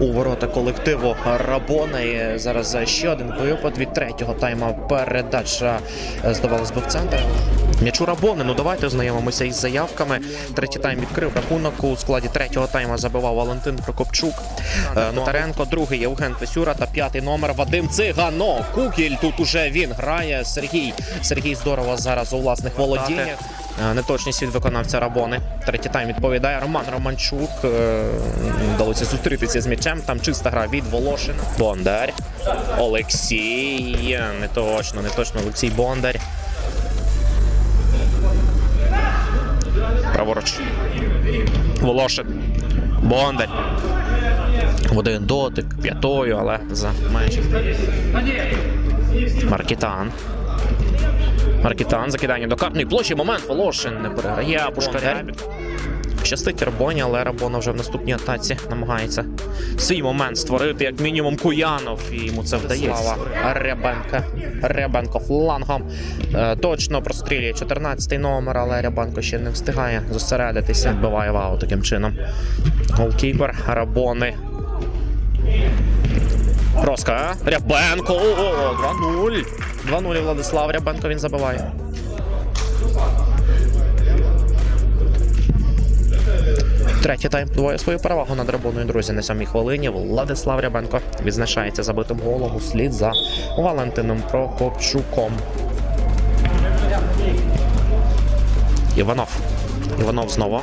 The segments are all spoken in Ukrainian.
у ворота колективу Рабона. І зараз ще один випад від третього тайма. Передача е, здавалось би в центр. М'ячу Рабони. Ну давайте ознайомимося із заявками. Третій тайм відкрив рахунок. У складі третього тайма забивав Валентин Прокопчук. Е, Нотаренко, другий Євген Фесюра та п'ятий номер Вадим Цигано. Кукіль тут уже він грає. Сергій. Сергій здорово зараз у власних володіннях. Е, Неточність від виконавця Рабони. Третій тайм відповідає Роман Романчук. Е, Вдалося зустрітися з м'ячем. Там чиста гра від Волошина. Бондар. Олексій. Не точно, не точно. Олексій Бондар. Праворуч. Волошин. Бондар. Один дотик п'ятою, але за межі. Маркітан. Маркітан. Закидання до картної площі. Момент. Волошин не переграє. Пушкаря. Щастить Рабоні, але Рабона вже в наступній атаці намагається свій момент створити, як мінімум, Куянов. І йому це вдається. Рябенка. Рябенко флангом. Е, точно прострілює 14-й номер, але Рябенко ще не встигає зосередитися. Відбиває вау таким чином. Голкіпер Рабони. Роска. Рябенко. О, 2-0. 2-0 Владислав Рябенко він забиває. Третій тайм двоє свою перевагу над Рабоною, друзі, на сьомій хвилині. Владислав Рябенко відзначається забитим голом слід за Валентином Прокопчуком. Іванов. Іванов знову.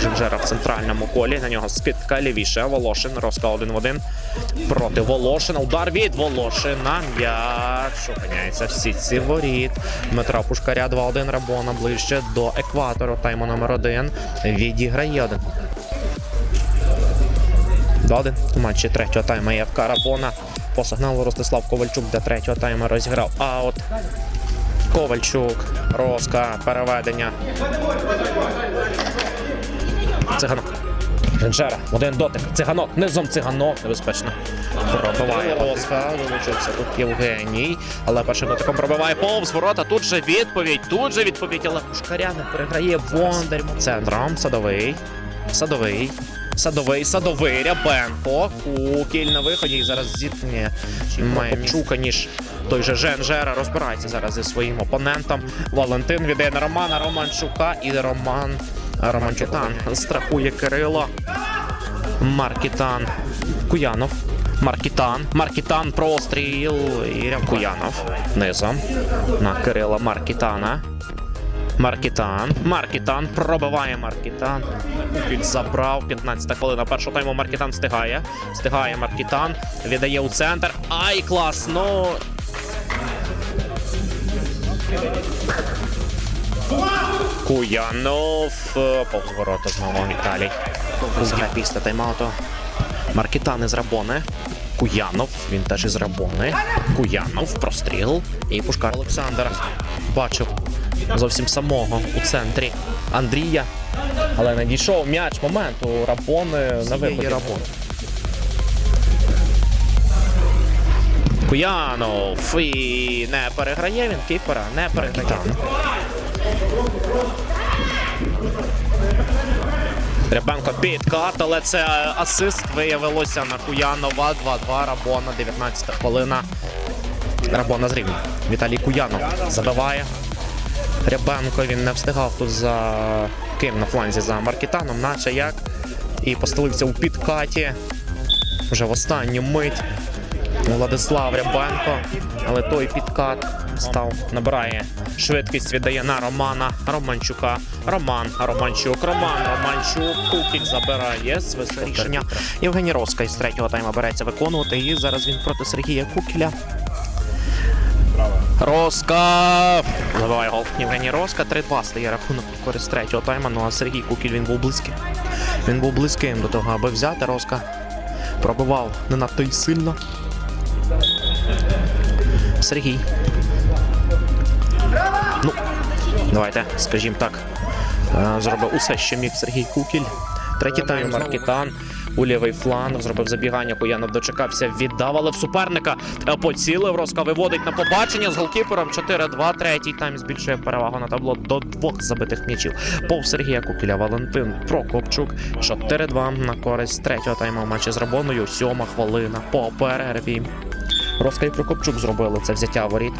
Жинжера в центральному колі. На нього скидка лівіше. Волошин. Роска один в один. Проти Волошина. Удар від Волошина. М'яч опиняється в сітці воріт. Дмитра Пушкаря 2-1 Рабона ближче до екватору. Тайму номер один. Відіграє один. 2-1 у матчі третього тайму ЄФК Рабона. По сигналу Ростислав Ковальчук для третього тайму розіграв аут. Ковальчук, Роска, переведення. Циганок. Женжера, один дотик. Циганок, низом циганок. Небезпечно. Пробиває Роска. Вилучився тут Євгеній. Але першим дотиком пробиває повз ворота. Тут же відповідь. Тут же відповідь. Але Пушкаря не переграє Бондар. Центром. Садовий. Садовий. Садовий, садовий, Рябенко. Кукіль на виході. І зараз зіткнення має Чука, ніж той же Жен Жера розбирається зараз зі своїм опонентом. Валентин віддає на Романа Романчука і Роман Романчукан страхує Кирило. Маркітан. Куянов. Маркітан. Маркітан простріл. І Куянов. Низом. На Кирила Маркітана. Маркітан. Маркітан пробиває Маркітан. Кукіль забрав. 15 хвилина першого тайму. Маркітан встигає. Встигає Маркітан. Віддає у центр. Ай, класно. Куянов. е, Повз ворота знову Віталій. Згля після тайм-ауту. Маркітан із Рабони. Куянов, він теж із Рабони. Куянов, простріл. І Пушкар Олександр бачив зовсім самого у центрі Андрія. Але не дійшов м'яч момент у Рабони на виході. Куянов і не переграє він кіпера, не переграє. Рябенко підкат, але це асист виявилося на Куянова. 2-2 Рабона, 19 хвилина. Рабона зрівняв. Віталій Куянов забиває. Рябенко він не встигав тут за ким на фланзі за Маркітаном, наче як. І постелився у підкаті. Вже в останню мить. Владислав Рябенко, але той підкат став, набирає швидкість, віддає на Романа Романчука. Роман Романчук, Роман Романчук. Кукіль забирає свист рішення. Євгеній Роска із третього тайму береться виконувати. І зараз він проти Сергія Кукіля. Роска забиває гол. Євгеній Роска 3-2 стає рахунок на користь третього тайму. Ну а Сергій Кукіль він був близьким. Він був близьким до того, аби взяти Роска. Пробивав не надто й сильно. Сергій. Ну, давайте, скажімо так. е, Зробив усе, що міг Сергій Кукіль. Третій тайм Маркітан. У лівий фланг. Зробив забігання. Куянов дочекався, віддав, але в суперника е, поцілив. Роска виводить на побачення з голкіпером 4-2. Третій тайм збільшує перевагу на табло до двох забитих м'ячів. Пов Сергія Кукіля Валентин Прокопчук. 4-2 на користь третього тайму матчі з Рабоною. Сьома хвилина по перерві. Роска і Прокопчук зробили це взяття воріт.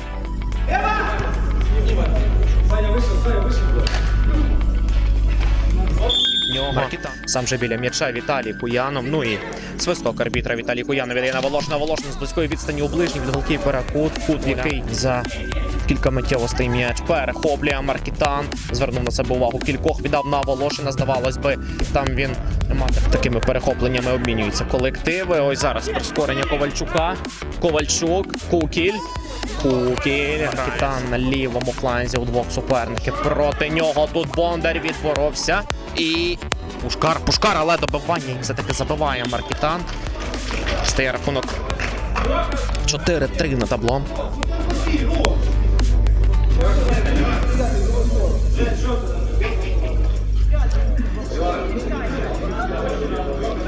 Нього. Сам же біля м'яча Віталій Куянов. Ну і свисток арбітра Віталій Куянов віддає на Волошина. Волошин з близької відстані у ближній від голкіпера Кут. Кут, який за кілька миттєвостей м'яч перехоплює Маркітан. Звернув на себе увагу кількох. Віддав на Волошина. Здавалось би, там він мати такими перехопленнями обмінюються колективи. Ось зараз прискорення Ковальчука. Ковальчук, Кукіль. Кукіль, Маркітан на лівому фланзі у двох суперників. Проти нього тут Бондар відборовся. І Пушкар, Пушкар, але добивання їм все-таки забиває Маркітан. Стає рахунок 4-3 на табло.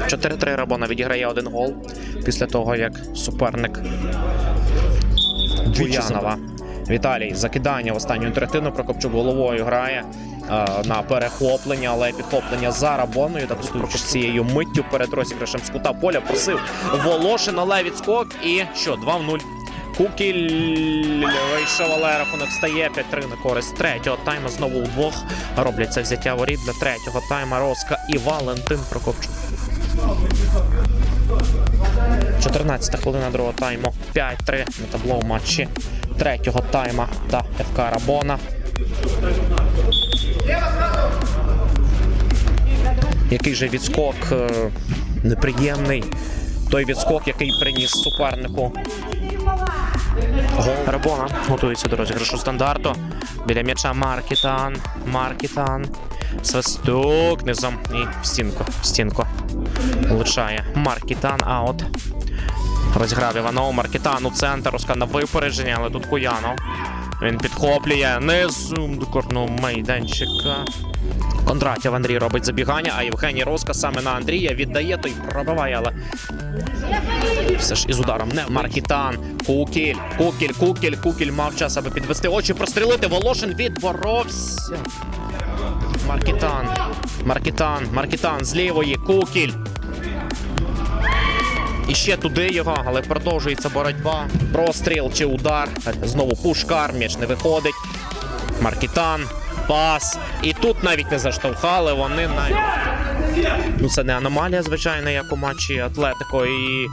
Чотири-три Рабона відіграє один гол після того, як суперник Буянова. Віталій закидання в останню третину. Прокопчук головою грає на перехоплення, але підхоплення за Рабоною. Так користуючись цією миттю перед розіграшем з кута поля просив Волошин, але відскок. І що, 2 в 0. Кукіль вийшов, але рахунок стає 5-3 на користь третього тайму. Знову удвох роблять це взяття воріт для третього тайма. Роска і Валентин Прокопчук. 14 хвилина другого тайму. 5-3 на табло в матчі третього тайма та ФК Рабона. Який же відскок е, неприємний. Той відскок, який приніс супернику. Рабона готується до розіграшу стандарту. Біля м'яча Маркітан. Маркітан. Свисток низом і стінку. Стінку. Влучає Маркітан аут. Розіграв Іванов Маркітан у центр, Руска на випередження, але тут Куянов. Він підхоплює низом до корного майданчика. Кондратів Андрій робить забігання, а Євгеній Роска саме на Андрія віддає, той пробиває, але все ж із ударом не Маркітан. Кукіль, Кукіль, Кукіль, Кукіль мав час, аби підвести очі, прострілити. Волошин відборовся. Маркітан. Маркітан, Маркітан з лівої, Кукіль. І ще туди його, але продовжується боротьба. Простріл чи удар. Знову пушкар, м'яч не виходить. Маркітан, пас. І тут навіть не заштовхали. Вони навіть. Ну, це не аномалія, звичайно, як у матчі Атлетико і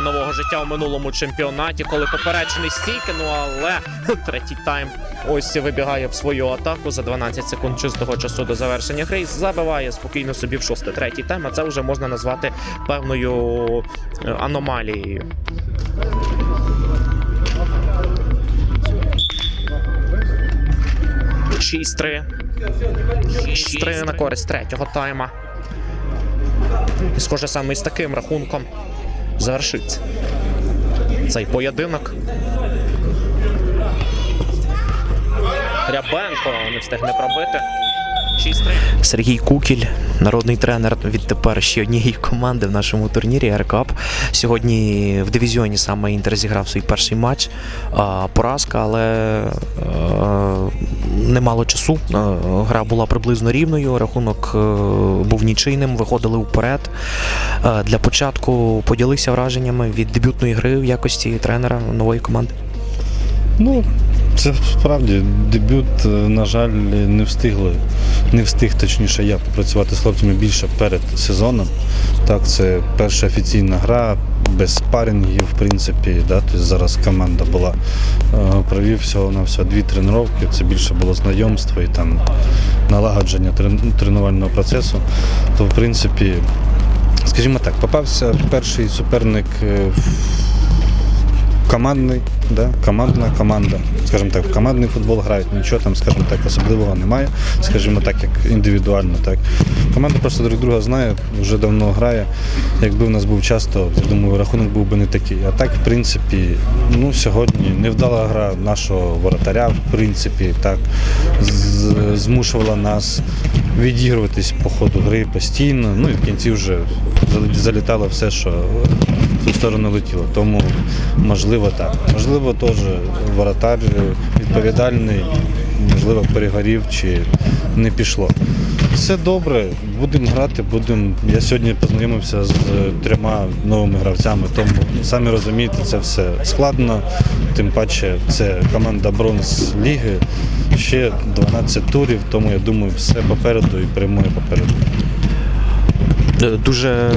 нового життя у минулому чемпіонаті, коли поперечений стійки, ну але третій тайм ось вибігає в свою атаку за 12 секунд чистого часу до завершення гри. Забиває спокійно собі в шостий третій тайм. А це вже можна назвати певною е, аномалією. Шість-три. 6-3 на користь третього тайма. І схоже саме із таким рахунком завершиться цей поєдинок. Рябенко не встигне пробити. 6-3. Сергій Кукіль, народний тренер відтепер ще однієї команди в нашому турнірі Aircup. Сьогодні в дивізіоні саме Інтер зіграв свій перший матч. Поразка, але е, немало часу. Е, Гра була приблизно рівною. Рахунок е, був нічийним, виходили вперед. Для початку поділися враженнями від дебютної гри в якості тренера нової команди. Ну, це справді дебют, е, на жаль, не встигли. Не встиг, точніше, я попрацювати з хлопцями більше перед сезоном. Так, це перша офіційна гра, без спарингів, в принципі. Да, тобто зараз команда була. Е, Провів всього на все дві тренування. Це більше було знайомство і там налагодження тренувального процесу. То, в принципі, скажімо так, попався перший суперник е, командний, да? командна команда. Скажімо так, в командний футбол грають, нічого там, скажімо так, особливого немає, скажімо так, як індивідуально. Так. Команда просто друг друга знає, вже давно грає. Якби в нас був час, то я думаю, рахунок був би не такий. А так, в принципі, ну, сьогодні невдала гра нашого воротаря, в принципі, так, змушувала нас відігруватись по ходу гри постійно. Ну і в кінці вже залітало все, що цю сторону летіло. Тому можливо так. Можливо, теж воротар відповідальний, можливо, перегорів чи не пішло. Все добре, будемо грати, будемо. Я сьогодні познайомився з трьома новими гравцями, тому самі розумієте, це все складно. Тим паче це команда бронз ліги. Ще 12 турів, тому я думаю, все попереду і перемоги попереду. Е, Дуже е,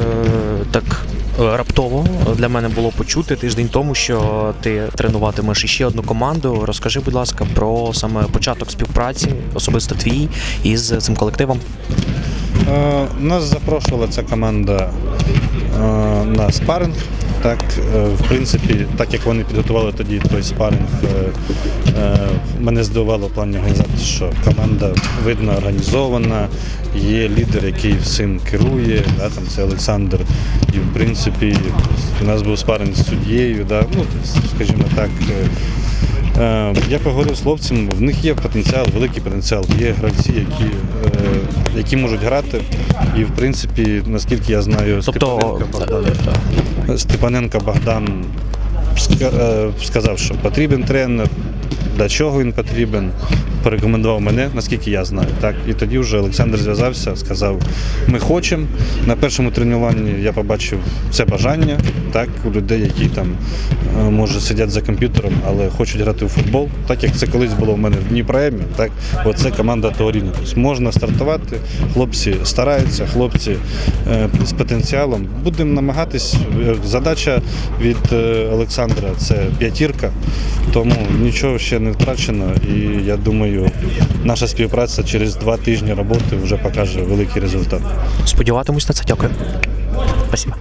так е, раптово для мене було почути тиждень тому, що ти тренуватимеш іще одну команду. Розкажи, будь ласка, про саме початок співпраці, особисто твій із цим колективом. Е, Нас запрошувала ця команда е, на спаринг. Так, е, в принципі, так як вони підготували тоді той спаринг, е, е, мене здивувало в плані організації, що команда видно організована, є лідер, який всім керує, да, там це Олександр. І в принципі у нас був спаринг з суддєю, да, ну, скажімо так. Я поговорив з хлопцями, в них є потенціал, великий потенціал. Є гравці, які, які можуть грати. І в принципі, наскільки я знаю, Тобто, Степаненко Богдан, Степаненко Богдан е, сказав, що потрібен тренер, для чого він потрібен. Порекомендував мене, наскільки я знаю. Так. І тоді вже Олександр зв'язався, сказав, ми хочемо. На першому тренуванні я побачив це бажання так, у людей, які там е, може сидять за комп'ютером, але хочуть грати у футбол. Так як це колись було в мене в Дніпремі, так оце команда того рівня. Тобто можна стартувати, хлопці стараються, хлопці е, з потенціалом. Будемо намагатись. Е, Задача від Олександра це п'ятірка, тому нічого ще не втрачено. І я думаю, наша співпраця через два тижні роботи вже покаже великий результат. Сподіватимусь на це. Дякую. Спасибо.